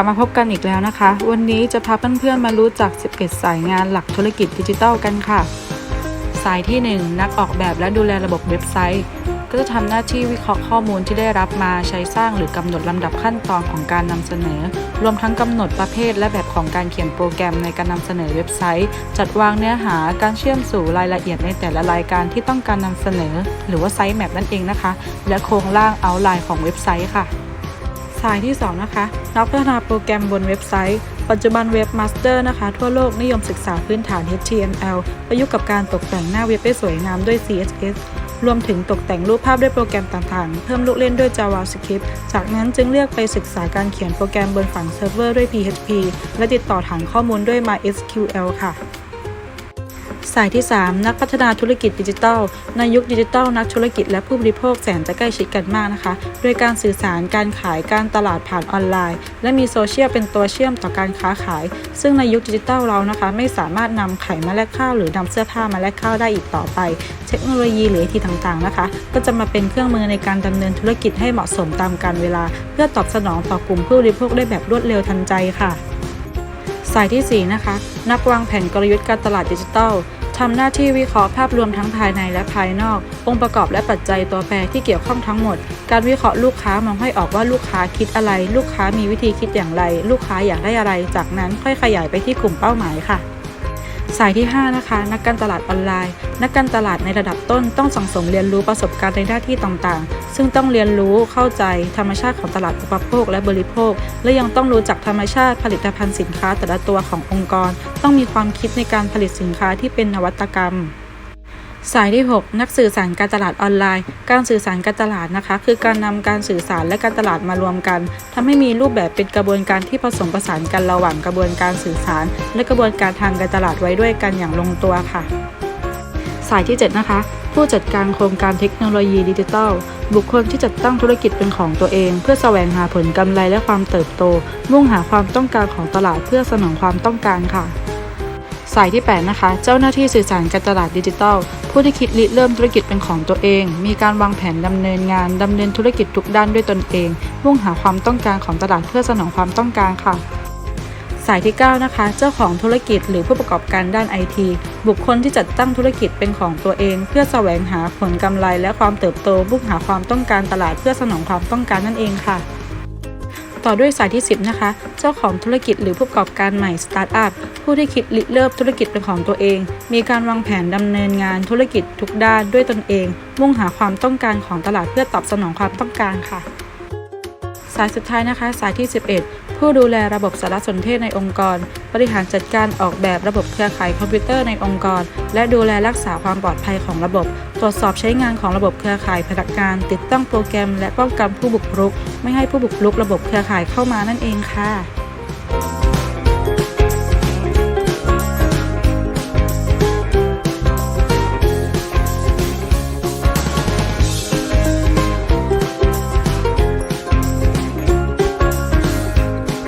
กลับมาพบกันอีกแล้วนะคะ วันนี้จะพาเพื่อนๆมารู้จัก 11 สายงานหลักธุรกิจดิจิทัลกันค่ะ สายที่ 1 นักออกแบบและดูแลระบบเว็บไซต์ ก็จะทำหน้าที่วิเคราะห์ข้อมูลที่ได้รับมาใช้สร้างหรือกำหนดลำดับขั้นตอนของการนำเสนอ รวมทั้งกำหนดประเภทและแบบของการเขียนโปรแกรมในการนำเสนอเว็บไซต์ จัดวางเนื้อหาการเชื่อมสู่รายละเอียดในแต่ละรายการที่ต้องการนำเสนอ หรือว่าไซต์แมปนั่นเองนะคะ และโครงร่างเอาไลน์ของเว็บไซต์ค่ะ สายที่ 2 นะคะนักพัฒนาโปรแกรมบนเว็บไซต์ ปัจจุบันเว็บมาสเตอร์นะคะ ทั่วโลกนิยมศึกษาพื้นฐาน HTML ประยุกต์กับการตกแต่งหน้าเว็บให้สวยงามด้วย CSS รวมถึงตกแต่งรูปภาพด้วยโปรแกรมต่างๆ เพิ่มลูกเล่นด้วย JavaScript จากนั้นจึงเลือกไปศึกษาการเขียนโปรแกรมบนฝั่งเซิร์ฟเวอร์ด้วย PHP และติดต่อฐานข้อมูลด้วย MySQL ค่ะายที่ 3 นักพัฒนาธุรกิจดิจิทัล ในยุคดิจิทัลนักธุรกิจและผู้บริโภคแสนจะใกล้ชิดกันมากนะคะโดยการสื่อสารการขายการตลาดผ่านออนไลน์ และมีโซเชียลเป็นตัวเชื่อมต่อการค้าขาย ซึ่งในยุคดิจิทัลเรานะคะ ไม่สามารถนำไข่มาแลกข้าวหรือนำเสื้อผ้ามาแลกข้าวได้อีกต่อไป เทคโนโลยีหรือที่ต่างๆนะคะ ก็จะมาเป็นเครื่องมือในการดำเนินธุรกิจให้เหมาะสมตามกาลเวลา เพื่อตอบสนองต่อกลุ่มผู้บริโภคได้แบบรวดเร็วทันใจค่ะสายที่ 4 นะคะ นักวางแผนกลยุทธ์การตลาดดิจิทัล ทำหน้าที่วิเคราะห์ภาพรวมทั้งภายในและภายนอก องค์ประกอบและปัจจัยตัวแปรที่เกี่ยวข้องทั้งหมด การวิเคราะห์ลูกค้ามองให้ออกว่าลูกค้าคิดอะไร ลูกค้ามีวิธีคิดอย่างไร ลูกค้าอยากได้อะไร จากนั้นค่อยขยายไปที่กลุ่มเป้าหมายค่ะ สายที่ 5 นะคะ นักการตลาดออนไลน์ นักการตลาดในระดับต้นต้องสังสมเรียนรู้ประสบการณ์ในหน้าที่ต่างๆ ซึ่งต้องเรียนรู้เข้าใจธรรมชาติของตลาดอุปโภคและบริโภค และยังต้องรู้จักธรรมชาติผลิตภัณฑ์สินค้าแต่ละตัวขององค์กร ต้องมีความคิดในการผลิตสินค้าที่เป็นนวัตกรรม สายที่ 6 นักสื่อสารการตลาดออนไลน์ การสื่อสารการตลาดนะคะ คือการนำการสื่อสารและการตลาดมารวมกันทำให้มีรูปแบบเป็นกระบวนการที่ผสมผสานกันระหว่างกระบวนการสื่อสาร และกระบวนการทางการตลาดไว้ด้วยกันอย่างลงตัวค่ะ สายที่ 7 นะคะ ผู้จัดการโครงการเทคโนโลยีดิจิทัลบุคคลที่จัดตั้งธุรกิจเป็นของตัวเอง เพื่อแสวงหาผลกำไรและความเติบโต มุ่งหาความต้องการของตลาดเพื่อสนองความต้องการค่ะายที่ 8 นะคะ เจ้าหน้าที่สื่อสารการตลาดดิจิทัล ผู้ที่คิดริเริ่มธุรกิจเป็นของตัวเอง มีการวางแผนดำเนินงานดำเนินธุรกิจทุกด้านด้วยตนเอง มุ่งหาความต้องการของตลาดเพื่อสนองความต้องการค่ะ สายที่ 9 นะคะ เจ้าของธุรกิจหรือผู้ประกอบการด้านไอทีบุคคลที่จัดตั้งธุรกิจเป็นของตัวเอง เพื่อแสวงหาผลกำไรและความเติบโตมุ่งหาความต้องการตลาดเพื่อสนองความต้องการนั่นเองค่ะ ต่อด้วยสายที่ 10 นะคะ เจ้าของธุรกิจหรือผู้ประกอบการใหม่สตาร์ทอัพผู้ที่คิดริเริ่มธุรกิจเป็นของตัวเอง มีการวางแผนดำเนินงานธุรกิจทุกด้านด้วยตนเอง มุ่งหาความต้องการของตลาดเพื่อตอบสนองความต้องการค่ะ สายสุดท้ายนะคะ สายที่ 11 ผู้ดูแลระบบสารสนเทศในองค์กร บริหารจัดการออกแบบระบบเครือข่ายคอมพิวเตอร์ในองค์กร และดูแลรักษาความปลอดภัยของระบบ ตรวจสอบใช้งานของระบบเครือข่ายพนักงาน ติดตั้งโปรแกรม และป้องกันผู้บุกรุก ไม่ให้ผู้บุกรุกระบบเครือข่ายเข้ามานั่นเองค่ะ